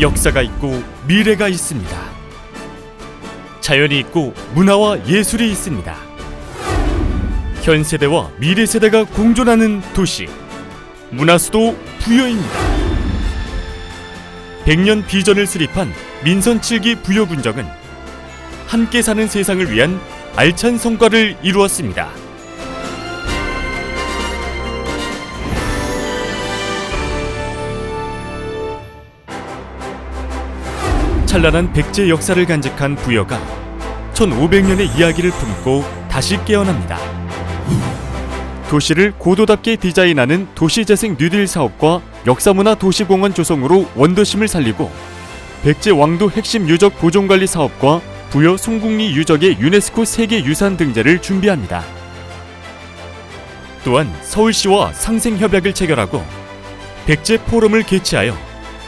역사가 있고 미래가 있습니다. 자연이 있고 문화와 예술이 있습니다. 현 세대와 미래 세대가 공존하는 도시 문화수도 부여입니다. 100년 비전을 수립한 민선 7기 부여 군정은 함께 사는 세상을 위한 알찬 성과를 이루었습니다. 찬란한 백제 역사를 간직한 부여가 1500년의 이야기를 품고 다시 깨어납니다. 도시를 고도답게 디자인하는 도시재생 뉴딜 사업과 역사문화 도시공원 조성으로 원도심을 살리고 백제 왕도 핵심 유적 보존관리 사업과 부여 송국리 유적의 유네스코 세계 유산 등재를 준비합니다. 또한 서울시와 상생협약을 체결하고 백제 포럼을 개최하여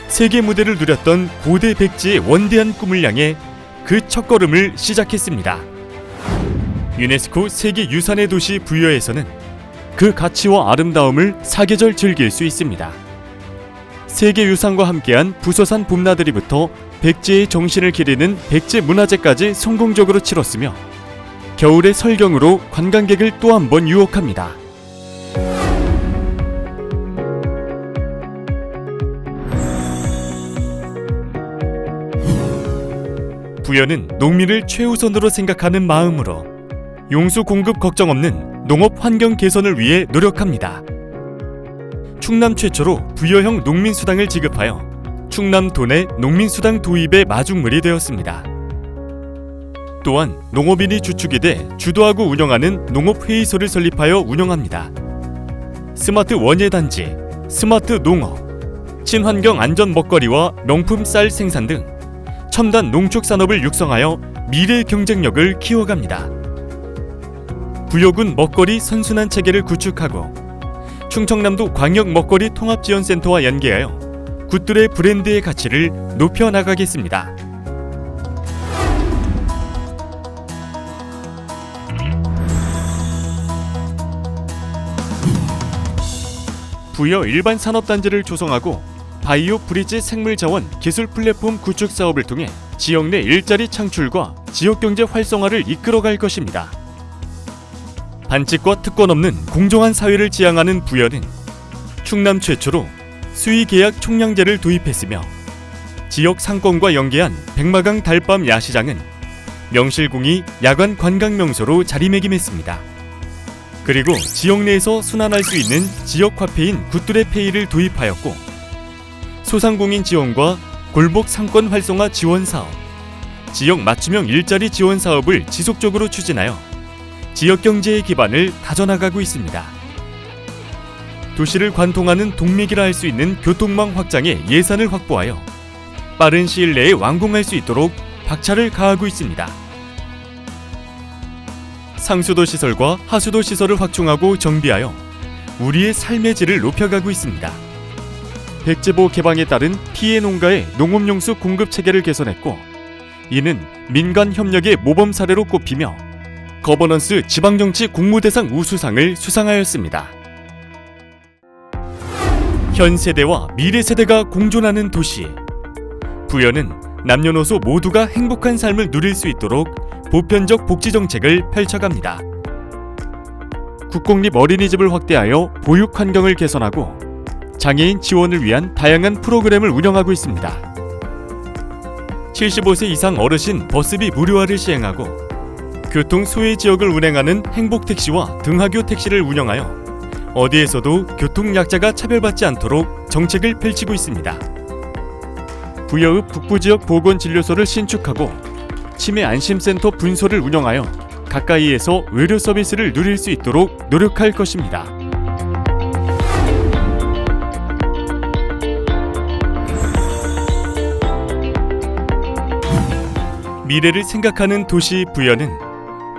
세계 무대를 누렸던 고대 백제의 원대한 꿈을 향해 그 첫걸음을 시작했습니다. 유네스코 세계 유산의 도시 부여에서는 그 가치와 아름다움을 사계절 즐길 수 있습니다. 세계 유산과 함께한 부서산 봄나들이부터 백제의 정신을 기리는 백제 문화제까지 성공적으로 치렀으며 겨울의 설경으로 관광객을 또 한 번 유혹합니다. 부여는 농민을 최우선으로 생각하는 마음으로 용수 공급 걱정 없는 농업 환경 개선을 위해 노력합니다. 충남 최초로 부여형 농민수당을 지급하여 충남 도내 농민수당 도입의 마중물이 되었습니다. 또한 농업인이 주축이 돼 주도하고 운영하는 농업회의소를 설립하여 운영합니다. 스마트 원예단지, 스마트 농업, 친환경 안전 먹거리와 명품 쌀 생산 등 첨단 농축 산업을 육성하여 미래 경쟁력을 키워갑니다. 부여군 먹거리 선순환 체계를 구축하고 충청남도 광역 먹거리 통합지원센터와 연계하여 굿들의 브랜드의 가치를 높여 나가겠습니다. 부여 일반 산업단지를 조성하고 바이오 브리지 생물자원 기술 플랫폼 구축 사업을 통해 지역 내 일자리 창출과 지역 경제 활성화를 이끌어갈 것입니다. 반칙과 특권 없는 공정한 사회를 지향하는 부여는 충남 최초로 수의 계약 총량제를 도입했으며 지역 상권과 연계한 백마강 달밤 야시장은 명실공히 야간 관광 명소로 자리매김했습니다. 그리고 지역 내에서 순환할 수 있는 지역 화폐인 굿들의 페이를 도입하였고 소상공인 지원과 골목 상권 활성화 지원 사업, 지역 맞춤형 일자리 지원 사업을 지속적으로 추진하여 지역 경제의 기반을 다져나가고 있습니다. 도시를 관통하는 동맥이라 할 수 있는 교통망 확장에 예산을 확보하여 빠른 시일 내에 완공할 수 있도록 박차를 가하고 있습니다. 상수도 시설과 하수도 시설을 확충하고 정비하여 우리의 삶의 질을 높여가고 있습니다. 백제보 개방에 따른 피해 농가의 농업용수 공급 체계를 개선했고 이는 민간 협력의 모범 사례로 꼽히며 거버넌스 지방정치 국무대상 우수상을 수상하였습니다. 현 세대와 미래 세대가 공존하는 도시 부여는 남녀노소 모두가 행복한 삶을 누릴 수 있도록 보편적 복지 정책을 펼쳐갑니다. 국공립 어린이집을 확대하여 보육 환경을 개선하고 장애인 지원을 위한 다양한 프로그램을 운영하고 있습니다. 75세 이상 어르신 버스비 무료화를 시행하고 교통 소외 지역을 운행하는 행복 택시와 등하교 택시를 운영하여 어디에서도 교통 약자가 차별받지 않도록 정책을 펼치고 있습니다. 부여읍 북부 지역 보건 진료소를 신축하고 치매 안심센터 분소를 운영하여 가까이에서 의료 서비스를 누릴 수 있도록 노력할 것입니다. 미래를 생각하는 도시 부여는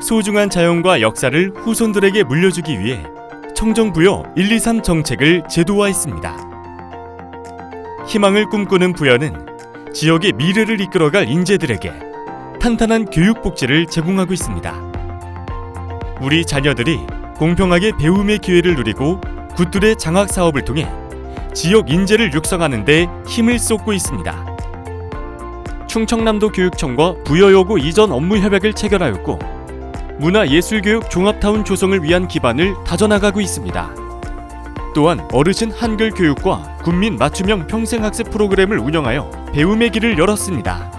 소중한 자연과 역사를 후손들에게 물려주기 위해 청정부여 123 정책을 제도화했습니다. 희망을 꿈꾸는 부여는 지역의 미래를 이끌어갈 인재들에게 탄탄한 교육 복지를 제공하고 있습니다. 우리 자녀들이 공평하게 배움의 기회를 누리고 굿들의 장학 사업을 통해 지역 인재를 육성하는 데 힘을 쏟고 있습니다. 충청남도 교육청과 부여여고 이전 업무 협약을 체결하였고 문화예술교육 종합타운 조성을 위한 기반을 다져나가고 있습니다. 또한 어르신 한글 교육과 국민 맞춤형 평생학습 프로그램을 운영하여 배움의 길을 열었습니다.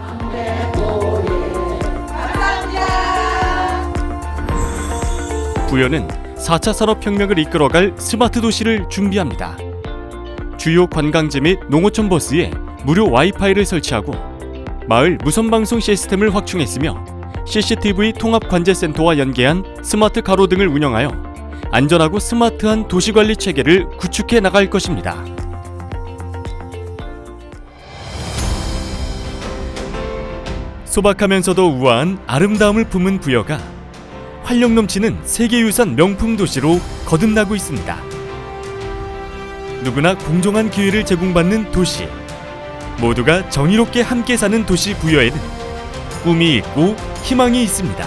부여는 4차 산업혁명을 이끌어갈 스마트 도시를 준비합니다. 주요 관광지 및 농어촌 버스에 무료 와이파이를 설치하고 마을 무선 방송 시스템을 확충했으며 CCTV 통합 관제센터와 연계한 스마트 가로 등을 운영하여 안전하고 스마트한 도시 관리 체계를 구축해 나갈 것입니다. 소박하면서도 우아한 아름다움을 품은 부여가 활력 넘치는 세계유산 명품 도시로 거듭나고 있습니다. 누구나 공정한 기회를 제공받는 도시. 모두가 정의롭게 함께 사는 도시 부여에는 꿈이 있고 희망이 있습니다.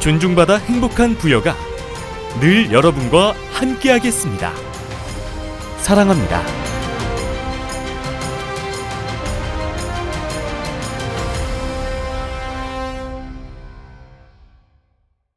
존중받아 행복한 부여가 늘 여러분과 함께하겠습니다. 사랑합니다.